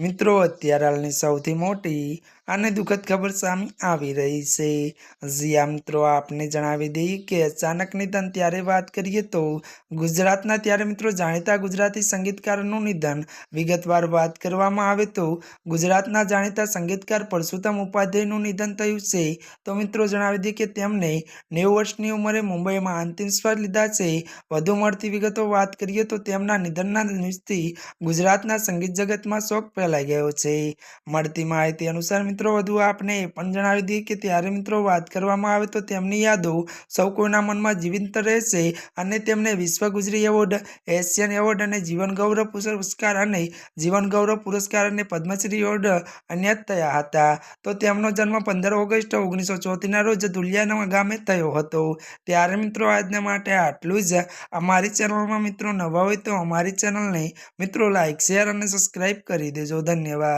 મિત્રો, અત્યારે હાલની સૌથી મોટી અને દુઃખદ ખબર સામે આવી રહી છે. જ્યાં મિત્રો, આપને જણાવી દઈએ કે અચાનક નિધન ત્યારે વાત કરીએ તો ગુજરાતના ત્યારે, મિત્રો, જાણીતા ગુજરાતી સંગીતકારનું નિધન. વિગતવાર વાત કરવામાં આવે તો ગુજરાતના જાણીતા સંગીતકાર પરશુત્તમ ઉપાધ્યાયનું નિધન થયું છે. તો મિત્રો, જણાવી દઈએ કે તેમણે નેવું વર્ષની ઉંમરે મુંબઈમાં અંતિમ શ્વાસ લીધા છે. વધુ મળતી વિગતો વાત કરીએ તો તેમના નિધનના ન્યૂઝથી ગુજરાતના સંગીત જગતમાં શોક ગયો છે. મળતી માહિતી અનુસાર મિત્રો, વધુ આપને એ પણ જણાવી દઈએ કે ત્યારે મિત્રો વાત કરવામાં આવે તો તેમની યાદો સૌ કોઈના મનમાં જીવંત રહેશે અને તેમને વિશ્વ ગુજરી એવોર્ડ, એશિયન એવોર્ડ અને જીવન ગૌરવ પુરસ્કાર અને જીવન ગૌરવ પુરસ્કાર અને પદ્મશ્રી એવોર્ડ અન્ય થયા હતા. તો તેમનો જન્મ પંદર ઓગસ્ટ ઓગણીસો ચોથીના રોજ દુલિયાના ગામે થયો હતો. ત્યારે મિત્રો, આજના માટે આટલું જ. અમારી ચેનલમાં મિત્રો નવા હોય તો અમારી ચેનલને મિત્રો લાઇક શેર અને સબસ્ક્રાઈબ કરી દેજો. ધન્યવાદ.